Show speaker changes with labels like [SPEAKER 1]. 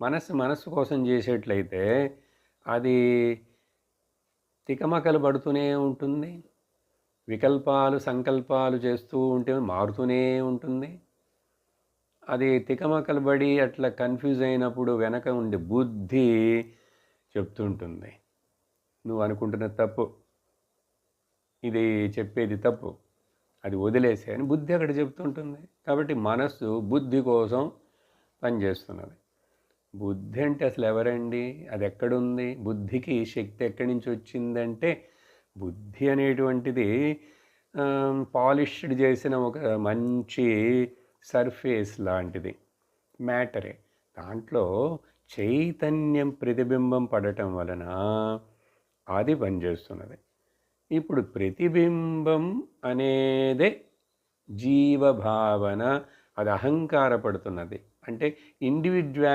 [SPEAKER 1] మనస్సు మనస్సు కోసం చేసేట్లయితే అది తికమకలు పడుతూనే ఉంటుంది. వికల్పాలు సంకల్పాలు చేస్తూ ఉంటే మారుతూనే ఉంటుంది. అది తికమకలు పడి అట్లా కన్ఫ్యూజ్ అయినప్పుడు వెనక ఉండే బుద్ధి చెప్తుంటుంది. నువ్వు అనుకుంటున్న తప్పు. ఇది చెప్పేది తప్పు. అది వదిలేసే అని బుద్ధి అక్కడ చెప్తుంటుంది. కాబట్టి మనస్సు బుద్ధి కోసం పనిచేస్తున్నది. బుద్ధి అంటే అసలు ఎవరండి? అది ఎక్కడుంది? బుద్ధికి శక్తి ఎక్కడి నుంచి వచ్చిందంటే బుద్ధి అనేటువంటిది పాలిష్డ్ చేసిన ఒక మంచి సర్ఫేస్ లాంటిది మ్యాటరే. దాంట్లో చైతన్యం ప్రతిబింబం పడటం వలన అది పనిచేస్తున్నది. ఇప్పుడు ప్రతిబింబం అనేదే జీవభావన అది అహంకారపడుతున్నది. అంటే ఇండివిజువల్